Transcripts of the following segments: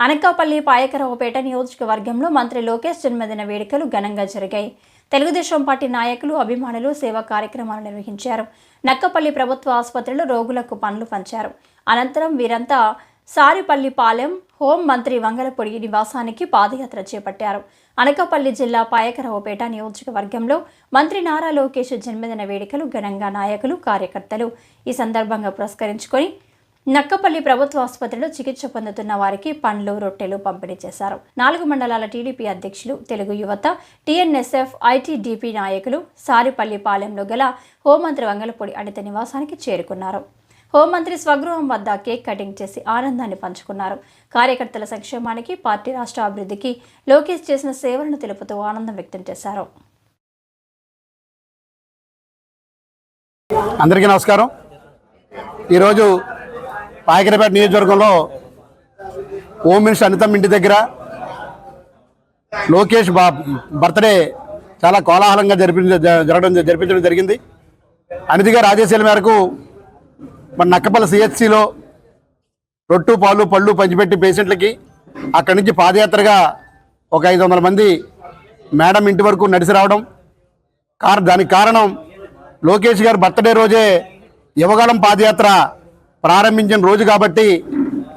అనకాపల్లి పాయకరావుపేట నియోజకవర్గంలో మంత్రి లోకేష్ జన్మదిన వేడుకలు ఘనంగా జరిగాయి. తెలుగుదేశం పార్టీ నాయకులు అభిమానులు సేవా కార్యక్రమాలు నిర్వహించారు. నక్కపల్లి ప్రభుత్వ ఆసుపత్రిలో రోగులకు పనులు పంచారు. అనంతరం వీరంతా సారిపల్లిపాలెం హోం మంత్రి వంగలపొడి నివాసానికి పాదయాత్ర చేపట్టారు. అనకాపల్లి జిల్లా పాయకరావుపేట నియోజకవర్గంలో మంత్రి నారా లోకేష్ జన్మదిన వేడుకలు ఘనంగా నాయకులు కార్యకర్తలు ఈ సందర్భంగా పురస్కరించుకొని నక్కపల్లి ప్రభుత్వ ఆసుపత్రిలో చికిత్స పొందుతున్న వారికి పండ్లు రొట్టెలు పంపిణీ చేశారు. నాలుగు మండలాల టీడీపీ అధ్యక్షులు తెలుగు యువత టీఎన్ఎస్ఎఫ్ ఐటీడీపీ నాయకులు సారిపల్లి పాలెంలో గల హోంమంత్రి వంగలపూడి అనిత నివాసానికి చేరుకున్నారు. హోంమంత్రి స్వగృహం వద్ద కేక్ కటింగ్ చేసి ఆనందాన్ని పంచుకున్నారు. కార్యకర్తల సంక్షేమానికి పార్టీ రాష్ట్ర అభివృద్ధికి లోకేష్ చేసిన సేవలను తెలుపుతూ ఆనందం వ్యక్తం చేశారు. అందరికీ నమస్కారం. ఈరోజు పాయకరపేట నియోజకవర్గంలో హోమ్ మినిస్టర్ అనితమ్మ ఇంటి దగ్గర లోకేష్ బా బర్త్డే చాలా కోలాహలంగా జరిపి జరగడం జరిపించడం జరిగింది. అనితిగా గారి మేరకు మన నక్కపల్లి సిహెచ్సిలో రొట్టు పాలు పళ్ళు పంచిపెట్టి పేషెంట్లకి అక్కడి నుంచి పాదయాత్రగా ఒక ఐదు వందల మంది మేడం ఇంటి వరకు నడిచి రావడం. కార దానికి కారణం లోకేష్ గారు బర్త్డే రోజే యువగాళం పాదయాత్ర ప్రారంభించిన రోజు కాబట్టి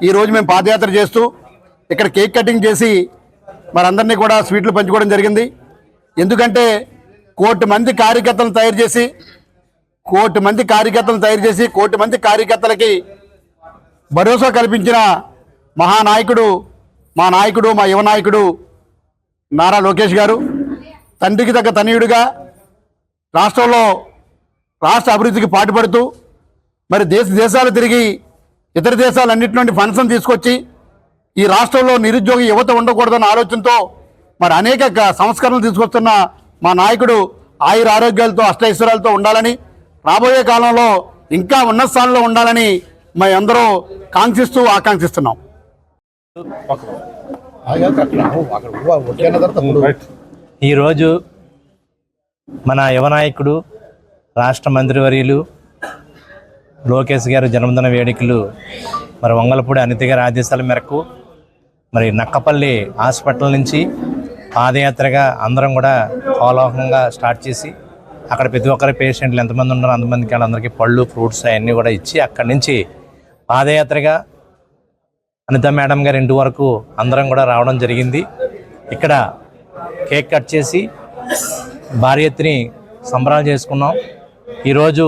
ఈ రోజు మేము పాదయాత్ర చేస్తూ ఇక్కడ కేక్ కటింగ్ చేసి మరందరినీ కూడా స్వీట్లు పంచుకోవడం జరిగింది. ఎందుకంటే కోటి మంది కార్యకర్తలను తయారు చేసి కోటి మంది కార్యకర్తలను తయారు చేసి కోటి మంది కార్యకర్తలకి భరోసా కల్పించిన మహానాయకుడు మా నాయకుడు మా యువ నాయకుడు నారా లోకేష్ గారు. తండ్రికి తగ్గ తనయుడిగా రాష్ట్రంలో రాష్ట్ర అభివృద్ధికి పాటుపడుతూ మరి దేశ దేశాలు తిరిగి ఇతర దేశాలన్నింటి నుండి ఫండ్స్ని తీసుకొచ్చి ఈ రాష్ట్రంలో నిరుద్యోగ యువత ఉండకూడదన్న ఆలోచనతో మరి అనేక సంస్కరణలు తీసుకొస్తున్న మా నాయకుడు ఆయుర ఆరోగ్యాలతో అష్టైశ్వర్యాలతో ఉండాలని రాబోయే కాలంలో ఇంకా ఉన్నత స్థానంలో ఉండాలని మేమందరూ అందరూ కాంక్షిస్తూ ఆకాంక్షిస్తున్నాం. ఈరోజు మన యువ నాయకుడు రాష్ట్ర మంత్రివర్యులు లోకేష్ గారి జన్మదిన వేడుకలు మరి వంగలపూడి అనిత గారి ఆదేశాల మేరకు మరి నక్కపల్లి హాస్పిటల్ నుంచి పాదయాత్రగా అందరం కూడా కోలాహలంగా స్టార్ట్ చేసి అక్కడ ప్రతి ఒక్కరి పేషెంట్లు ఎంతమంది ఉన్నారో అంతమందికి వాళ్ళందరికీ పళ్ళు ఫ్రూట్స్ అవన్నీ కూడా ఇచ్చి అక్కడి నుంచి పాదయాత్రగా అనిత మేడం గారి ఇంటి వరకు అందరం కూడా రావడం జరిగింది. ఇక్కడ కేక్ కట్ చేసి భారీ ఎత్తుని సంబరాలు చేసుకున్నాం. ఈరోజు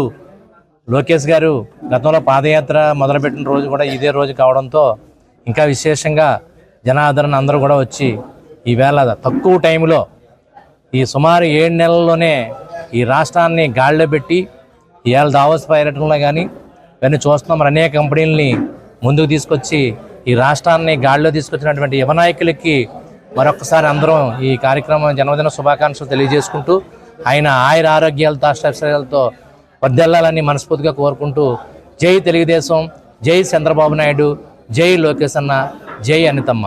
లోకేష్ గారు గతంలో పాదయాత్ర మొదలుపెట్టిన రోజు కూడా ఇదే రోజు కావడంతో ఇంకా విశేషంగా జనాదరణ అందరూ కూడా వచ్చి ఈవేళ తక్కువ టైంలో ఈ సుమారు ఏడు నెలల్లోనే ఈ రాష్ట్రాన్ని గాడిలో పెట్టి ఇవాళ దావోస్ పర్యటనలో కానీ ఇవన్నీ చూస్తున్నాం. మరి అనేక కంపెనీలని ముందుకు తీసుకొచ్చి ఈ రాష్ట్రాన్ని గాడిలో తీసుకొచ్చినటువంటి యువ నాయకులకి మరొకసారి అందరం ఈ కార్యక్రమం జన్మదిన శుభాకాంక్షలు తెలియజేసుకుంటూ ఆయన ఆయుర ఆరోగ్యాలతో అష్టైశ్వర్యాలతో వర్దెల్లాలని మనస్ఫూర్తిగా కోరుకుంటూ జై తెలుగుదేశం జై చంద్రబాబు నాయుడు జై లోకేష్ అన్న జై అనితమ్మ.